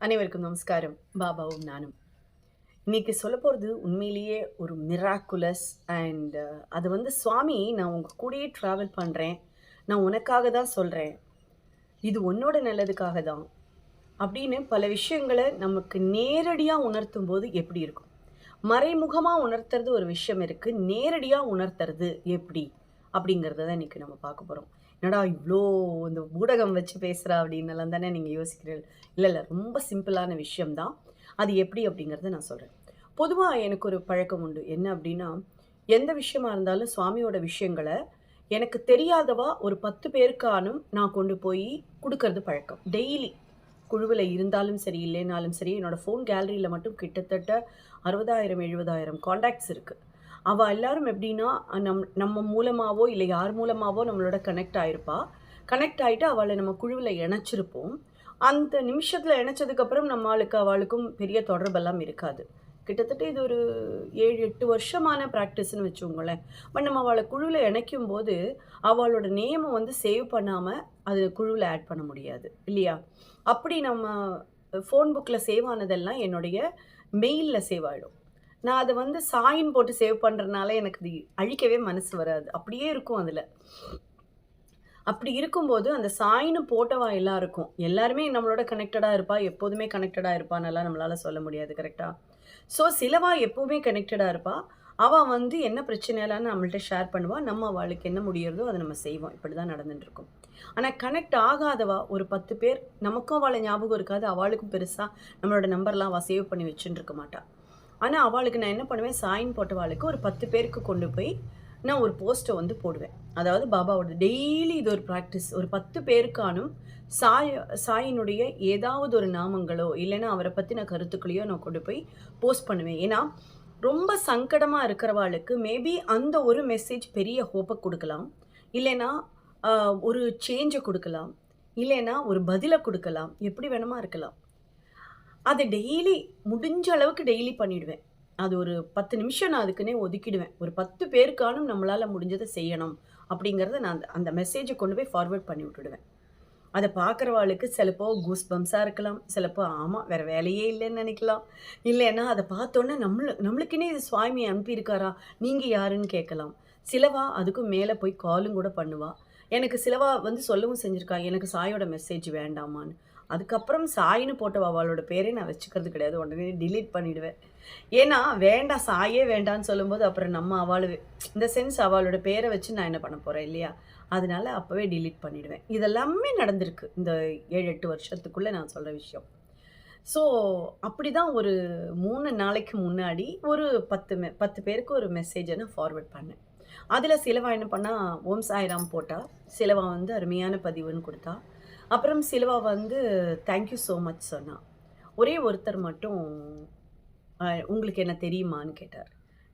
அனைவருக்கும் நமஸ்காரம். பாபாவும் நானும். இன்னைக்கு சொல்ல போகிறது உண்மையிலேயே ஒரு மிராக்குலஸ் அண்ட் uh, அது வந்து சுவாமி நான் உங்கள் கூடயே ட்ராவல் பண்ணுறேன் நான் உனக்காக தான் சொல்கிறேன் இது உன்னோட நல்லதுக்காக தான். அப்படின்னு பல விஷயங்களை நமக்கு நேரடியாக உணர்த்தும் போது எப்படி இருக்கும்? மறைமுகமாக உணர்த்துறது ஒரு விஷயம் இருக்குது நேரடியாக உணர்த்துறது எப்படி? அப்படிங்கிறத தான் இன்றைக்கி நம்ம பார்க்க போகிறோம் என்னடா இவ்வளோ இந்த ஊடகம் வச்சு பேசுகிறா அப்படின்னலாம் தானே நீங்கள் யோசிக்கிறீர்கள். இல்லை இல்லை ரொம்ப சிம்பிளான விஷயம்தான். அது எப்படி அப்படிங்கிறத நான் சொல்கிறேன் பொதுவாக எனக்கு ஒரு பழக்கம் உண்டு. என்ன அப்படின்னா எந்த விஷயமா இருந்தாலும் சுவாமியோட விஷயங்களை எனக்கு தெரியாதவா ஒரு பத்து பேருக்கானும் நான் கொண்டு போய் கொடுக்கறது பழக்கம். டெய்லி குழுவில் இருந்தாலும் சரி இல்லைனாலும் சரி என்னோடய ஃபோன் கேலரியில் மட்டும் கிட்டத்தட்ட அறுபதாயிரம் எழுபதாயிரம் காண்டாக்ட்ஸ் இருக்குது அவள் எல்லாரும் எப்படின்னா நம் நம்ம மூலமாகவோ இல்லை யார் மூலமாகவோ நம்மளோட கனெக்ட் ஆகிருப்பா கனெக்ட் ஆகிட்டு அவளை நம்ம குழுவில் இணைச்சிருப்போம். அந்த நிமிஷத்தில் இணைச்சதுக்கப்புறம் நம்மளுக்கு அவளுக்கும் பெரிய தொடர்பெல்லாம் இருக்காது. கிட்டத்தட்ட இது ஒரு ஏழு எட்டு வருஷமான ப்ராக்டிஸ்னு வச்சுக்கோங்களேன். பட் நம்ம அவளை குழுவில் இணைக்கும் போது அவளோட நேமை வந்து சேவ் பண்ணாமல் அது குழுவில் ஆட் பண்ண முடியாது. இல்லையா? அப்படி நம்ம ஃபோன் புக்கில் சேவ் ஆனதெல்லாம் என்னுடைய மெயிலில் சேவ் ஆகிடும் நான் அதை வந்து சாயின் போட்டு சேவ் பண்ணுறதுனால எனக்கு அது அழிக்கவே மனசு வராது. அப்படியே இருக்கும் அதில். அப்படி இருக்கும்போது அந்த சாயின்னு போட்டவா எல்லாம் இருக்கும் எல்லாருமே நம்மளோட கனெக்டடாக இருப்பா எப்போதுமே கனெக்டடாக இருப்பான்னெல்லாம் நம்மளால் சொல்ல முடியாது கரெக்டாக ஸோ சிலவா எப்போவுமே கனெக்டடாக இருப்பா. அவள் வந்து என்ன பிரச்சனையிலான்னு நம்மள்ட்ட ஷேர் பண்ணுவாள் நம்ம அவளுக்கு என்ன முடியறதோ அதை நம்ம செய்வோம். இப்படி தான் நடந்துட்டுருக்கோம். ஆனால் கனெக்ட் ஆகாதவா ஒரு பத்து பேர் நமக்கும் அவளை ஞாபகம் இருக்காது அவளுக்கும் பெருசாக நம்மளோட நம்பர்லாம் அவள் சேவ் பண்ணி வச்சுட்டு இருக்க மாட்டாள் ஆனால் அவளுக்கு நான் என்ன பண்ணுவேன்? சாயின் போட்டவாளுக்கு ஒரு பத்து பேருக்கு கொண்டு போய் நான் ஒரு போஸ்ட்டை வந்து போடுவேன். அதாவது பாபாவோட டெய்லி இது ஒரு ப்ராக்டிஸ் ஒரு பத்து பேருக்கானும் சாய சாயினுடைய ஏதாவது ஒரு நாமங்களோ இல்லைன்னா அவரை பற்றின கருத்துக்களையோ நான் கொண்டு போய் போஸ்ட் பண்ணுவேன். ஏன்னா ரொம்ப சங்கடமாக இருக்கிறவாளுக்கு மேபி அந்த ஒரு மெசேஜ் பெரிய ஹோப்பை கொடுக்கலாம். இல்லைன்னா ஒரு சேஞ்சை கொடுக்கலாம். இல்லைன்னா ஒரு பதிலை கொடுக்கலாம். எப்படி வேணுமா இருக்கலாம். அதை டெய்லி முடிஞ்ச அளவுக்கு டெய்லி பண்ணிவிடுவேன் அது ஒரு பத்து நிமிஷம் நான் அதுக்குன்னே ஒதுக்கிடுவேன். ஒரு பத்து பேருக்கானும் நம்மளால் முடிஞ்சதை செய்யணும் அப்படிங்கிறத நான் அந்த மெசேஜை கொண்டு போய் ஃபார்வேர்ட் பண்ணி விட்டுடுவேன். அதை பார்க்குறவாளுக்கு சிலப்போ கூஸ் பம்ஸாக இருக்கலாம் சிலப்போ ஆமாம் வேறு வேலையே இல்லைன்னு நினைக்கலாம். இல்லைன்னா அதை பார்த்தோன்னே நம்மளு நம்மளுக்குன்னே இது சுவாமி அனுப்பியிருக்காரா நீங்கள் யாருன்னு கேட்கலாம். சிலவா அதுக்கும் மேலே போய் காலும் கூட பண்ணுவாள் எனக்கு சிலவா வந்து சொல்லவும் செஞ்சுருக்கா எனக்கு சாயோட மெசேஜ் வேண்டாமான்னு. அதுக்கப்புறம் சாயின்னு போட்ட அவளோட பேரே நான் வச்சுக்கிறது கிடையாது. உடனே டிலீட் பண்ணிவிடுவேன் ஏன்னா வேண்டாம் சாயே வேண்டான்னு சொல்லும்போது அப்புறம் நம்ம அவள் இந்த சென்ஸ் அவளோட பேரை வச்சு நான் என்ன பண்ண போகிறேன் இல்லையா? அதனால அப்போவே டிலீட் பண்ணிவிடுவேன் இதெல்லாமே நடந்திருக்கு. இந்த ஏழு எட்டு வருஷத்துக்குள்ளே நான் சொல்கிற விஷயம். ஸோ அப்படி தான் ஒரு மூணு நாளைக்கு முன்னாடி ஒரு பத்து மெ பத்து பேருக்கு ஒரு மெசேஜை நான் ஃபார்வர்ட் பண்ணேன். அதில் சிலவா என்ன பண்ணால் ஓம் சாய்ராம் போட்டால் சிலவா வந்து அருமையான பதிவுன்னு கொடுத்தா அப்புறம் சிலுவா வந்து தேங்க்யூ ஸோ மச் சொன்னான் ஒரே ஒருத்தர் மட்டும் உங்களுக்கு என்ன தெரியுமான்னு கேட்டார்.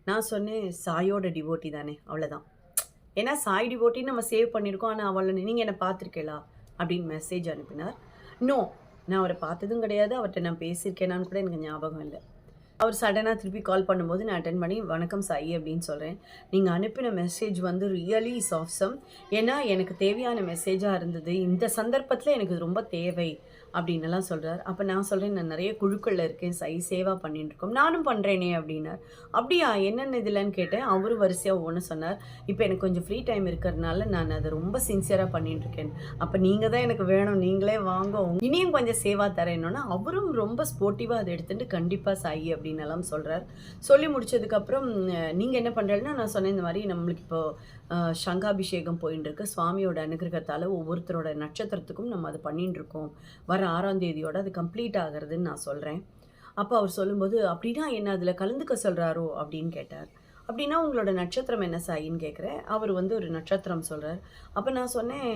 நான் சொன்னேன் சாயோட டிவோட்டி தானே அவ்வளோதான் ஏன்னா சாய் டிவோட்டின்னு நம்ம சேவ் பண்ணியிருக்கோம் ஆனால் அவளை நீங்கள் என்னை பார்த்துருக்கேளா? அப்படின்னு மெசேஜ் அனுப்பினார். நோ நான் அவரை பார்த்ததும் கிடையாது. அவர்கிட்ட நான் பேசியிருக்கேனான்னு கூட எனக்கு ஞாபகம் இல்லை. அவர் சடனாக திருப்பி கால் பண்ணும்போது நான் அட்டன் பண்ணி வணக்கம் சாயி அப்படின்னு சொல்கிறேன் நீங்கள் அனுப்பின மெசேஜ் வந்து ரியலி இஸ் ஆஃப்சம் ஏன்னா எனக்கு தேவையான மெசேஜாக இருந்தது. இந்த சந்தர்ப்பத்தில் எனக்கு ரொம்ப தேவை. அப்படின்னுலாம் சொல்கிறார் அப்போ நான் சொல்கிறேன் நான் நிறைய குழுக்களில் இருக்கேன் சை சேவா பண்ணிட்டுருக்கோம் நானும் பண்ணுறேனே அப்படின்னார். அப்படியா என்னென்ன இதில்னு கேட்டேன். அவரும் வரிசையாக ஒன்று சொன்னார். இப்போ எனக்கு கொஞ்சம் ஃப்ரீ டைம் இருக்கிறதுனால நான் அதை ரொம்ப சின்சியராக பண்ணிட்டுருக்கேன் அப்போ நீங்கள் தான் எனக்கு வேணும். நீங்களே வாங்க. இனியும் கொஞ்சம் சேவா தரேன்னொன்னா அவரும் ரொம்ப ஸ்போர்ட்டிவாக அதை எடுத்துகிட்டு கண்டிப்பாக சாயி அப்படின்னு எல்லாம் சொல்கிறார் சொல்லி முடிச்சதுக்கப்புறம் நீங்கள் என்ன பண்ணுறேன்னா நான் சொன்னேன் இந்த மாதிரி நம்மளுக்கு இப்போது சங்காபிஷேகம் போயின்னு இருக்கு. சுவாமியோட அனுகிரகத்தால் ஒவ்வொருத்தரோட நட்சத்திரத்துக்கும் நம்ம அதை பண்ணிட்டு இருக்கோம். வர ஆறாம் தேதியோட அது கம்ப்ளீட் ஆகிறதுன்னு நான் சொல்கிறேன் அப்போ அவர் சொல்லும்போது அப்படின்னா என்ன அதில் கலந்துக்க சொல்கிறாரோ அப்படின்னு கேட்டார். அப்படின்னா உங்களோட நட்சத்திரம் என்ன சாயின்னு கேட்குறேன் அவர் வந்து ஒரு நட்சத்திரம் சொல்கிறார் அப்போ நான் சொன்னேன்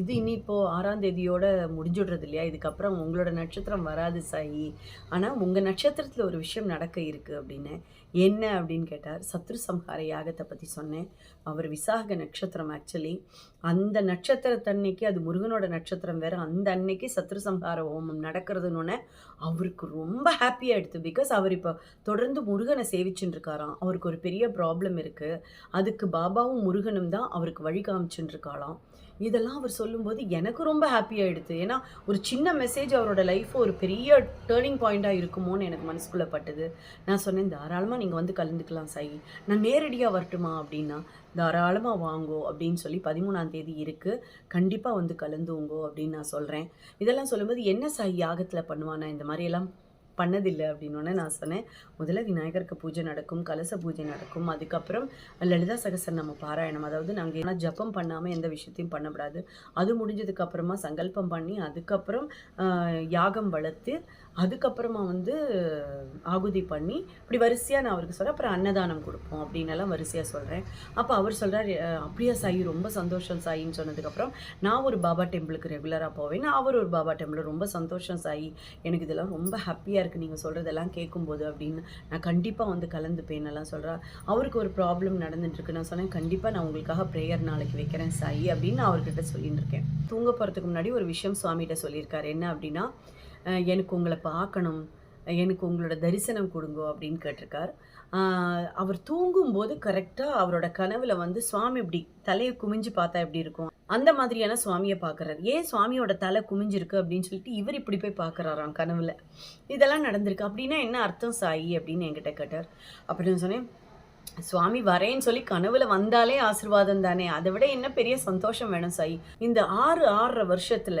இது இனி இப்போது ஆறாம் தேதியோட முடிஞ்சுடுறது இல்லையா இதுக்கப்புறம் உங்களோட நட்சத்திரம் வராது சாயி. ஆனால் உங்கள் நட்சத்திரத்தில் ஒரு விஷயம் நடக்க இருக்குது அப்படின்னு. என்ன அப்படின்னு கேட்டார். சத்ரு சம்ஹார யாகத்தை பற்றி சொன்னேன். அவர் விசாக நட்சத்திரம் ஆக்சுவலி அந்த நட்சத்திரத்தன்னைக்கு அது முருகனோட நட்சத்திரம் வேறு. அந்த அன்னைக்கு சத்ரு சம்ஹார ஹோமம் நடக்கிறதுன்னு அவருக்கு ரொம்ப ஹாப்பியாக எடுத்து பிகாஸ் அவர் இப்போ தொடர்ந்து முருகனை சேவிச்சுட்டு இருக்காராம். அவருக்கு ஒரு பெரிய ப்ராப்ளம் இருக்குது அதுக்கு பாபாவும் முருகனும் தான் அவருக்கு வழி காமிச்சுட்டு இதெல்லாம் அவர் சொல்லும்போது எனக்கு ரொம்ப ஹாப்பியாகிடுது ஏன்னா ஒரு சின்ன மெசேஜ் அவரோட லைஃப்பை ஒரு பெரிய டேர்னிங் பாயிண்ட்டாக இருக்குமோன்னு எனக்கு மனசுக்குள்ளே பட்டுது. நான் சொன்னேன் தாராளமாக நீங்கள் வந்து கலந்துக்கலாம் சாய். நான் நேரடியாக வரட்டுமா அப்படின்னா? தாராளமாக வாங்கோ அப்படின்னு சொல்லி பதிமூணாம் தேதி இருக்குது கண்டிப்பாக வந்து கலந்துங்கோ அப்படின்னு நான் சொல்கிறேன் இதெல்லாம் சொல்லும்போது என்ன சாய் யாகத்தில் பண்ணுவானா? இந்த மாதிரியெல்லாம் பண்ணதில்லை அப்படின்னோடனே நான் சொன்னேன் முதல்ல விநாயகருக்கு பூஜை நடக்கும் கலச பூஜை நடக்கும். அதுக்கப்புறம் லலிதா சகசர் நம்ம பாராயணம். அதாவது நாங்கள் ஏன்னா ஜப்பம் பண்ணாமல் எந்த விஷயத்தையும் பண்ணக்கூடாது. அது முடிஞ்சதுக்கப்புறமா சங்கல்பம் பண்ணி அதுக்கப்புறம் யாகம் வளர்த்து அதுக்கப்புறமா வந்து ஆகுதி பண்ணி இப்படி வரிசையாக நான் அவருக்கு சொல்கிறேன் அப்புறம் அன்னதானம் கொடுப்போம் அப்படின்னு வரிசையாக சொல்கிறேன் அப்போ அவர் சொல்கிறார் அப்படியா சாயி ரொம்ப சந்தோஷம் சாயின்னு சொன்னதுக்கப்புறம் நான் ஒரு பாபா டெம்பிளுக்கு ரெகுலராக போவேன். நான் அவர் ஒரு பாபா டெம்பிள் ரொம்ப சந்தோஷம் சாயி. எனக்கு இதெல்லாம் ரொம்ப ஹாப்பியாக இருக்குது நீங்கள் சொல்கிறதெல்லாம் கேட்கும்போது அப்படின்னு நான் கண்டிப்பாக வந்து கலந்துப்பேன் எல்லாம் சொல்கிறா அவருக்கு ஒரு ப்ராப்ளம் நடந்துட்டுருக்கு. நான் சொன்னேன் கண்டிப்பாக நான் உங்களுக்காக ப்ரேயர் நாளைக்கு வைக்கிறேன் சாய் அப்படின்னு அவர்கிட்ட சொல்லிட்டு இருக்கேன் தூங்க போகிறதுக்கு முன்னாடி ஒரு விஷயம் சுவாமிகிட்ட சொல்லியிருக்காரு. என்ன அப்படின்னா எனக்கு உங்களை பார்க்கணும். எனக்கு உங்களோட தரிசனம் கொடுங்கோ அப்படின்னு கேட்டிருக்கார். அவர் தூங்கும்போது கரெக்டாக அவரோட கனவுல வந்து சுவாமி இப்படி தலையை குமிஞ்சு பார்த்தா எப்படி இருக்கும்? அந்த மாதிரியான சுவாமியை பார்க்குறாரு. ஏன் சுவாமியோட தலை குமிஞ்சிருக்கு அப்படின்னு சொல்லிட்டு இவர் இப்படி போய் பார்க்குறாராம் கனவுல. இதெல்லாம் நடந்திருக்கு. அப்படின்னா என்ன அர்த்தம் சாயி அப்படின்னு என்கிட்ட கேட்டார். அப்படின்னு சொன்னேன் சுவாமி வரேன்னு சொல்லி கனவுல வந்தாலே ஆசிர்வாதம் தானே. அதை விட என்ன பெரிய சந்தோஷம் வேணும் சாய்? இந்த ஆறு ஆறரை வருஷத்துல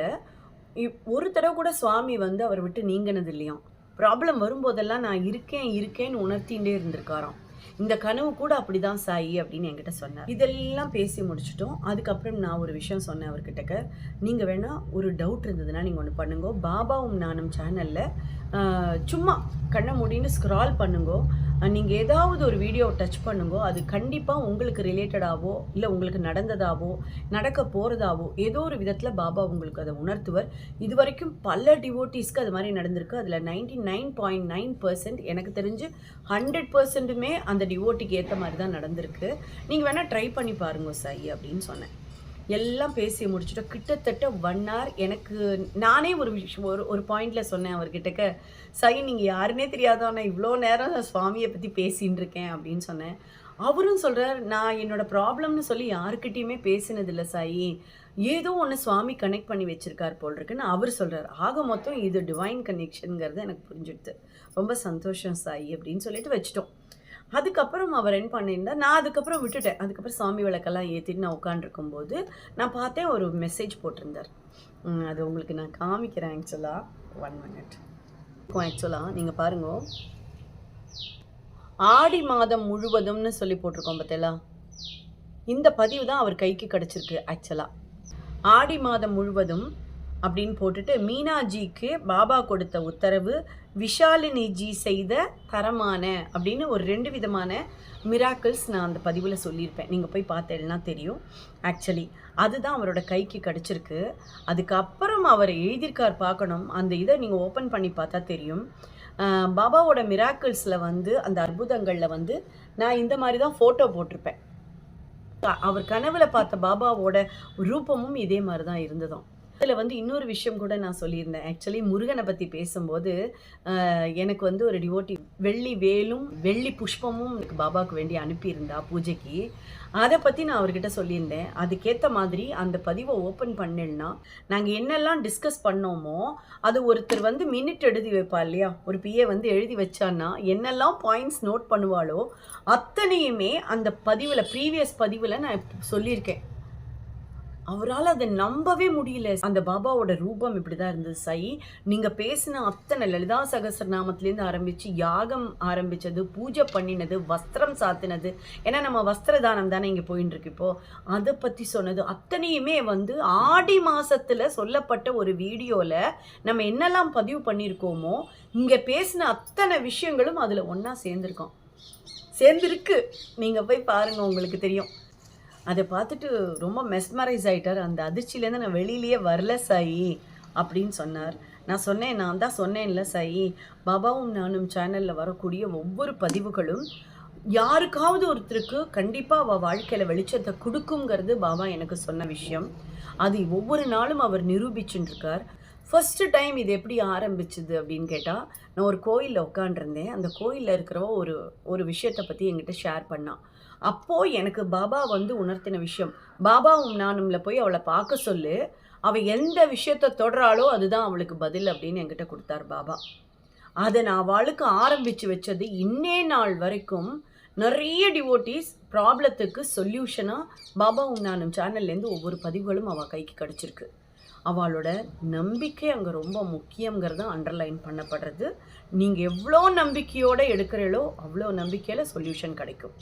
ஒரு தடவை கூட சுவாமி வந்து அவர் விட்டு நீங்கினது இல்லையாம். ப்ராப்ளம் வரும்போதெல்லாம் நான் இருக்கேன் இருக்கேன்னு உணர்த்திகிட்டே இருந்திருக்காராம். இந்த கனவு கூட அப்படிதான் சாயி அப்படின்னு என்கிட்ட சொன்னார். இதெல்லாம் பேசி முடிச்சிட்டோம். அதுக்கப்புறம் நான் ஒரு விஷயம் சொன்னேன் அவர்கிட்டக்க நீங்கள் வேணால் ஒரு டவுட் இருந்ததுன்னா நீங்கள் ஒன்று பண்ணுங்க. பாபாவும் நானும் சேனலில் சும்மா கண்ணை முடின்னு ஸ்க்ரால் பண்ணுங்கோ. நீங்கள் ஏதாவது ஒரு வீடியோ டச் பண்ணுங்கோ அது கண்டிப்பாக உங்களுக்கு ரிலேட்டடாவோ இல்லை உங்களுக்கு நடந்ததாவோ நடக்க போகிறதாவோ ஏதோ ஒரு விதத்தில் பாபா உங்களுக்கு அதை உணர்த்துவர். இது வரைக்கும் பல டிவோட்டிஸ்க்கு அது மாதிரி நடந்திருக்கு. அதில் ninety nine point nine percent எனக்கு தெரிஞ்சு ஹண்ட்ரட் பர்சன்ட்டுமே அந்த டிவோட்டிக்கு ஏற்ற மாதிரி தான் நடந்திருக்கு. நீங்கள் வேணால் ட்ரை பண்ணி பாருங்க சாய் அப்படின்னு சொன்னேன். எல்லாம் பேசி முடிச்சுட்டோம். கிட்டத்தட்ட ஒன் ஹவர் எனக்கு நானே ஒரு விஷயம் ஒரு ஒரு பாயிண்டில் சொன்னேன் அவர்கிட்டக்க சாய் நீங்கள் யாருன்னே தெரியாதோ? இவ்வளோ நேரம் சுவாமியை பற்றி பேசின்னு இருக்கேன் அப்படின்னு சொன்னேன். அவரும் சொல்கிறார் நான் என்னோடய ப்ராப்ளம்னு சொல்லி யாருக்கிட்டேயுமே பேசினதில்லை சாயி. ஏதோ ஒன்று சுவாமி கனெக்ட் பண்ணி வச்சிருக்கார் போல் இருக்குன்னு அவர் சொல்கிறார் ஆக மொத்தம் இது டிவைன் கனெக்ஷனுங்கிறது எனக்கு புரிஞ்சுடுது. ரொம்ப சந்தோஷம் சாயி அப்படின்னு சொல்லிட்டு வச்சிட்டோம். அதுக்கப்புறம் அவர் என்ன பண்ணியிருந்தா நான் அதுக்கப்புறம் விட்டுட்டேன். அதுக்கப்புறம் சாமி விளக்கெல்லாம் ஏற்றிட்டு நான் உட்காந்துருக்கும் போது நான் பார்த்தேன் ஒரு மெசேஜ் போட்டிருந்தார். அது உங்களுக்கு நான் காமிக்கிறேன் ஆக்சுவலாக ஒன் மினிட் ஆக்சுவலாக நீங்கள் பாருங்க. ஆடி மாதம் முழுவதும்னு சொல்லி போட்டிருக்கோம் பார்த்தீங்களா? இந்த பதிவு தான் அவர் கைக்கு கிடச்சிருக்கு ஆக்சுவலாக ஆடி மாதம் முழுவதும் அப்படின்னு போட்டுட்டு மீனாஜிக்கு பாபா கொடுத்த உத்தரவு விஷாலினிஜி செய்த தரமான அப்படின்னு ஒரு ரெண்டு விதமான மிராக்கிள்ஸ் நான் அந்த பதிவில் சொல்லியிருப்பேன். நீங்கள் போய் பார்த்தேன்னா தெரியும். ஆக்சுவலி அதுதான் அவரோட கைக்கு கிடச்சிருக்கு. அதுக்கப்புறம் அவர் எழுதியிருக்கார் பார்க்கணும். அந்த இதை நீங்கள் ஓப்பன் பண்ணி பார்த்தா தெரியும். பாபாவோட மிராக்கிள்ஸில் வந்து அந்த அற்புதங்களில் வந்து நான் இந்த மாதிரி தான் ஃபோட்டோ போட்டிருப்பேன். அவர் கனவுல பார்த்த பாபாவோட ரூபமும் இதே மாதிரி தான் இருந்ததும். இதில் வந்து இன்னொரு விஷயம் கூட நான் சொல்லியிருந்தேன். ஆக்சுவலி முருகனை பற்றி பேசும்போது எனக்கு வந்து ஒரு டிவோட்டி வெள்ளி வேலும் வெள்ளி புஷ்பமும் எனக்கு பாபாவுக்கு வேண்டி அனுப்பியிருந்தா பூஜைக்கு. அதை பற்றி நான் அவர்கிட்ட சொல்லியிருந்தேன். அதுக்கேற்ற மாதிரி அந்த பதிவை ஓப்பன் பண்ணேன்னா நாங்கள் என்னெல்லாம் டிஸ்கஸ் பண்ணோமோ அது ஒருத்தர் வந்து மினிட் எழுதி வைப்பா இல்லையா? ஒரு பிஏ வந்து எழுதி வச்சான்னா என்னெல்லாம் பாயிண்ட்ஸ் நோட் பண்ணுவாளோ அத்தனையுமே அந்த பதிவில் ப்ரீவியஸ் பதிவில் நான் சொல்லியிருக்கேன். அவரால் அதை நம்பவே முடியல. அந்த பாபாவோட ரூபம் இப்படிதான் இருந்தது சை நீங்க பேசின அத்தனை லலிதா சகசரநாமத்திலேருந்து ஆரம்பிச்சு யாகம் ஆரம்பிச்சது பூஜை பண்ணினது வஸ்திரம் சாத்தினது. ஏன்னா நம்ம வஸ்திர தானம் தானே இங்க போயின்னு இருக்கு இப்போ. அதை பத்தி சொன்னது அத்தனையுமே வந்து ஆடி மாசத்துல சொல்லப்பட்ட ஒரு வீடியோல நம்ம என்னெல்லாம் பதிவு பண்ணியிருக்கோமோ இங்க பேசின அத்தனை விஷயங்களும் அதுல ஒன்றா சேர்ந்துருக்கோம். சேர்ந்துருக்கு. நீங்க போய் பாருங்க உங்களுக்கு தெரியும். அதை பார்த்துட்டு ரொம்ப மெஸ்மரைஸ் ஆகிட்டார் அந்த அதிர்ச்சியிலேருந்து நான் வெளியிலேயே வரல சாயி அப்படின்னு சொன்னார். நான் சொன்னேன் நான் தான் சொன்னேன்ல சாயி பாபாவும் நானும் சேனலில் வரக்கூடிய ஒவ்வொரு பதிவுகளும் யாருக்காவது ஒருத்தருக்கு கண்டிப்பாக அவள் வாழ்க்கையில் வெளிச்சத்தை கொடுக்குங்கிறது பாபா எனக்கு சொன்ன விஷயம். அது ஒவ்வொரு நாளும் அவர் நிரூபிச்சுட்டுருக்கார் ஃபஸ்ட்டு டைம் இது எப்படி ஆரம்பிச்சுது அப்படின்னு கேட்டால் நான் ஒரு கோயிலில் உட்காண்டிருந்தேன் அந்த கோயிலில் இருக்கிறவ ஒரு ஒரு விஷயத்தை பற்றி என்கிட்ட ஷேர் பண்ணான் அப்போது எனக்கு பாபா வந்து உணர்த்தின விஷயம். பாபாவும் நானும்ல போய் அவளை பார்க்க சொல்லு. அவள் எந்த விஷயத்தை தொடராளோ அதுதான் அவளுக்கு பதில் அப்படின்னு என்கிட்ட கொடுத்தார் பாபா. அதை நான் அவளுக்கு ஆரம்பித்து வச்சது இன்னே நாள் வரைக்கும் நிறைய டிவோட்டிஸ் ப்ராப்ளத்துக்கு சொல்யூஷனாக பாபா நானும் சேனல்லேருந்து ஒவ்வொரு பதிவுகளும் அவள் கைக்கு கிடச்சிருக்கு. அவளோட நம்பிக்கை அங்கே ரொம்ப முக்கியங்கிறது அண்டர்லைன் பண்ணப்படுறது. நீங்கள் எவ்வளோ நம்பிக்கையோடு எடுக்கிறீங்களோ அவ்வளோ நம்பிக்கையில் சொல்யூஷன் கிடைக்கும்.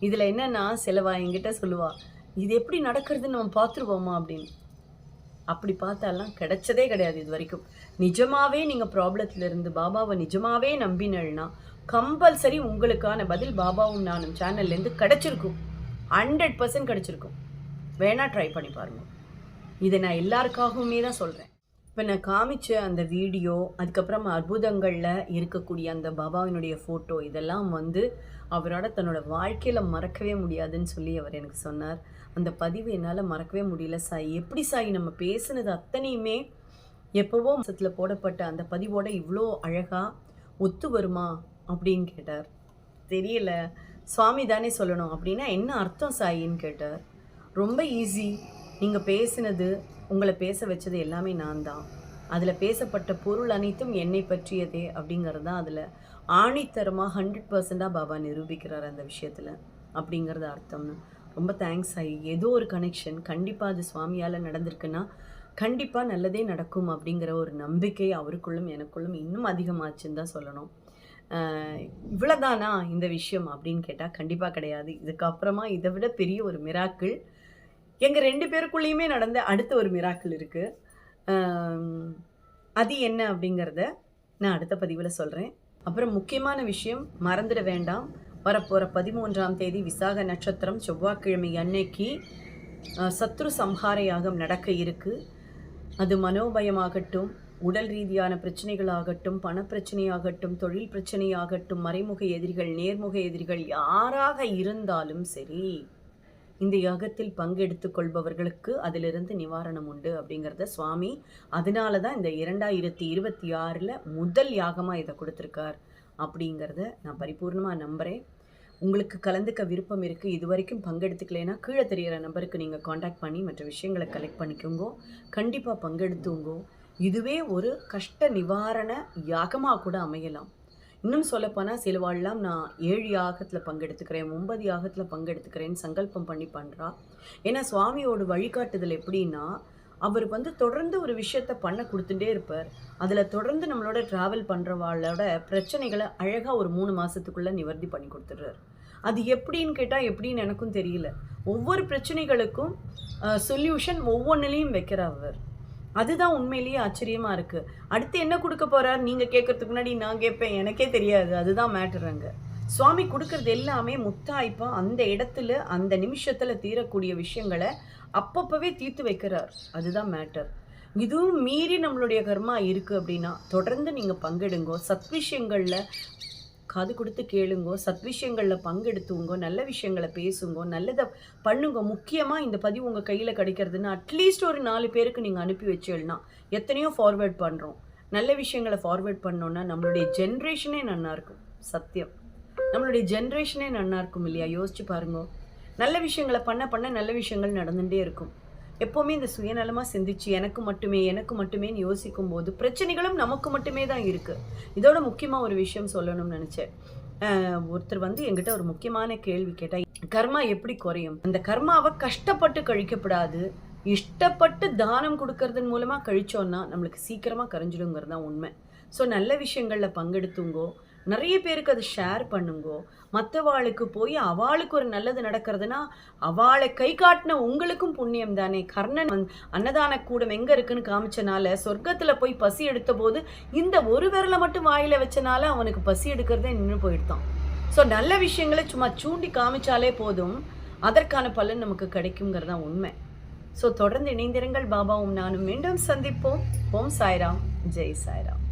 இதில் என்னென்னா சிலவா? என்கிட்ட சொல்லுவா இது எப்படி நடக்கிறதுன்னு நம்ம பார்த்துருவோமா? அப்படின்னு. அப்படி பார்த்தாலாம் கிடைச்சதே கிடையாது இது வரைக்கும். நிஜமாவே நீங்கள் ப்ராப்ளத்தில் இருந்து பாபாவை நிஜமாவே நம்பினல்னா கம்பல்சரி உங்களுக்கான பதில் பாபாவும் நானும் சேனல்லேருந்து கிடச்சிருக்கும். ஹண்ட்ரட் பர்சன்ட் கிடச்சிருக்கும். வேணால் ட்ரை பண்ணி பாருங்க. இதை நான் எல்லாருக்காகவுமே தான் சொல்கிறேன் இப்போ நான் காமிச்ச அந்த வீடியோ அதுக்கப்புறம் அற்புதங்களில் இருக்கக்கூடிய அந்த பாபாவினுடைய ஃபோட்டோ இதெல்லாம் வந்து அவரோட தன்னோட வாழ்க்கையில் மறக்கவே முடியாதுன்னு சொல்லி அவர் எனக்கு சொன்னார். அந்த பதிவு என்னால் மறக்கவே முடியல சாய். எப்படி சாய்? நம்ம பேசுனது அத்தனையுமே எப்போவோ மாசத்தில் போடப்பட்ட அந்த பதிவோட இவ்வளோ அழகாக ஒத்து வருமா அப்படின்னு கேட்டார். தெரியல. சுவாமி தானே சொல்லணும் அப்படின்னா என்ன அர்த்தம் சாயின்னு கேட்டார். ரொம்ப ஈஸி நீங்கள் பேசினது உங்களை பேச வச்சது எல்லாமே நான் தான் அதில் பேசப்பட்ட பொருள் அனைத்தும் என்னை பற்றியதே அப்படிங்கிறது தான் அதில் ஆணித்தரமாக ஹண்ட்ரட் பர்சண்ட்டாக பாபா நிரூபிக்கிறார் அந்த விஷயத்தில் அப்படிங்கிறது அர்த்தம்னு. ரொம்ப தேங்க்ஸ் ஆகி ஏதோ ஒரு கனெக்ஷன் கண்டிப்பாக அது சுவாமியால் நடந்திருக்குன்னா கண்டிப்பாக நல்லதே நடக்கும் அப்படிங்கிற ஒரு நம்பிக்கை அவருக்குள்ளும் எனக்குள்ளும் இன்னும் அதிகமாச்சுன்னு தான் சொல்லணும். இவ்வளோதானா இந்த விஷயம் அப்படின்னு கேட்டால் கண்டிப்பாக கிடையாது. இதுக்கப்புறமா இதை விட பெரிய ஒரு மிராக்கிள் எங்கள் ரெண்டு பேருக்குள்ளேயுமே நடந்த அடுத்த ஒரு மிராக்கள் இருக்குது அது என்ன அப்படிங்கிறத நான் அடுத்த பதிவில் சொல்கிறேன் அப்புறம் முக்கியமான விஷயம் மறந்துட வேண்டாம். வரப்போகிற பதிமூன்றாம் தேதி விசாக நட்சத்திரம் செவ்வாய்க்கிழமை அன்னைக்கு சத்ரு சம்ஹார யாகம் நடக்க இருக்குது அது மனோபயமாகட்டும் உடல் ரீதியான பிரச்சனைகளாகட்டும் பணப்பிரச்சனையாகட்டும் தொழில் பிரச்சனையாகட்டும் மறைமுக எதிரிகள் நேர்முக எதிரிகள் யாராக இருந்தாலும் சரி இந்த யாகத்தில் பங்கெடுத்து கொள்பவர்களுக்கு அதிலிருந்து நிவாரணம் உண்டு அப்படிங்கிறத சுவாமி அதனால தான் இந்த இரண்டாயிரத்தி இருபத்தி ஆறில் முதல் யாகமாக இதை கொடுத்துருக்கார் அப்படிங்கிறத நான் பரிபூர்ணமாக நம்புகிறேன் உங்களுக்கு கலந்துக்க விருப்பம் இருக்குது இது வரைக்கும் பங்கெடுத்துக்கலைன்னா கீழே தெரிகிற நம்பருக்கு நீங்கள் காண்டாக்ட் பண்ணி மற்ற விஷயங்களை கலெக்ட் பண்ணிக்கோங்கோ. கண்டிப்பாக பங்கெடுத்துங்கோ. இதுவே ஒரு கஷ்ட நிவாரண யாகமாக கூட அமையலாம். இன்னும் சொல்லப்போனால் சிலவாள்லாம் நான் ஏழு யாகத்தில் பங்கெடுத்துக்கிறேன் ஒன்பது யாகத்தில் பங்கெடுத்துக்கிறேன்னு சங்கல்பம் பண்ணி பண்ணுறா ஏன்னா சுவாமியோட வழிகாட்டுதல் எப்படின்னா அவர் வந்து தொடர்ந்து ஒரு விஷயத்த பண்ண கொடுத்துட்டே இருப்பார். அதில் தொடர்ந்து நம்மளோட ட்ராவல் பண்ணுறவாளோட பிரச்சனைகளை அழகாக ஒரு மூணு மாதத்துக்குள்ளே நிவர்த்தி பண்ணி கொடுத்துட்றாரு. அது எப்படின்னு கேட்டால் எப்படின்னு எனக்கும் தெரியல. ஒவ்வொரு பிரச்சனைகளுக்கும் சொல்யூஷன் ஒவ்வொன்றுலேயும் வைக்கிறார் அவர். அதுதான் உண்மையிலேயே ஆச்சரியமாக இருக்குது அடுத்து என்ன கொடுக்க போகிறார் நீங்கள் கேட்குறதுக்கு முன்னாடி நான் கேட்பேன். எனக்கே தெரியாது. அதுதான் மேட்டர் அங்கே. சுவாமி கொடுக்கறது எல்லாமே முத்தாய்ப்பா அந்த இடத்துல அந்த நிமிஷத்தில் தீரக்கூடிய விஷயங்களை அப்பப்பவே தீர்த்து வைக்கிறார். அதுதான் மேட்டர் இதுவும் மீறி நம்மளுடைய கர்மா இருக்குது அப்படின்னா தொடர்ந்து நீங்கள் பங்கெடுங்கோ. சத் விஷயங்களில் காது கொடுத்து கேளுங்கோ சத் விஷயங்களில் பங்கெடுத்துங்கோ நல்ல விஷயங்களை பேசுங்கோ நல்லதை பண்ணுங்க. முக்கியமாக இந்த பதிவு உங்கள் கையில் கிடைக்கிறதுன்னு அட்லீஸ்ட் ஒரு நாலு பேருக்கு நீங்கள் அனுப்பி வச்சேன்னா எத்தனையோ ஃபார்வேர்ட் பண்ணுறோம் நல்ல விஷயங்களை ஃபார்வேர்ட் பண்ணோன்னா நம்மளுடைய ஜென்ரேஷனே நல்லாயிருக்கும் சத்தியம். நம்மளுடைய ஜென்ரேஷனே நல்லா இருக்கும் இல்லையா? யோசிச்சு பாருங்க. நல்ல விஷயங்களை பண்ண பண்ண நல்ல விஷயங்கள் நடந்துகிட்டே இருக்கும். எப்போவுமே இந்த சுயநலமாக சிந்திச்சு எனக்கு மட்டுமே எனக்கு மட்டுமேன்னு யோசிக்கும் போது பிரச்சனைகளும் நமக்கு மட்டுமே தான் இருக்குது இதோட முக்கியமாக ஒரு விஷயம் சொல்லணும்னு நினச்சேன். ஒருத்தர் வந்து எங்கிட்ட ஒரு முக்கியமான கேள்வி கேட்டால் கர்மா எப்படி குறையும்? அந்த கர்மாவை கஷ்டப்பட்டு கழிக்கப்படாது இஷ்டப்பட்டு தானம் கொடுக்கறதன் மூலமாக கழிச்சோன்னா நம்மளுக்கு சீக்கிரமாக கரைஞ்சிடுங்கிறது தான் உண்மை. ஸோ நல்ல விஷயங்களில் பங்கெடுத்துங்கோ நிறைய பேருக்கு அதை ஷேர் பண்ணுங்கோ. மற்றவாளுக்கு போய் அவளுக்கு ஒரு நல்லது நடக்கிறதுனா அவளை கை காட்டின உங்களுக்கும் புண்ணியம் தானே. கர்ணன் அன்னதான கூடம் எங்கே இருக்குன்னு காமிச்சனால சொர்க்கத்தில் போய் பசி எடுத்த போது இந்த ஒரு விரலை மட்டும் வாயில் வச்சனால அவனுக்கு பசி எடுக்கிறதே நின்று போயிடுதான் ஸோ நல்ல விஷயங்களை சும்மா சூண்டி காமிச்சாலே போதும். அதற்கான பலன் நமக்கு கிடைக்குங்கிறது தான் உண்மை. ஸோ தொடர்ந்து இணைந்திருங்கள். பாபாவும் நானும் மீண்டும் சந்திப்போம். ஓம் சாய்ராம். ஜெய் சாய்ராம்.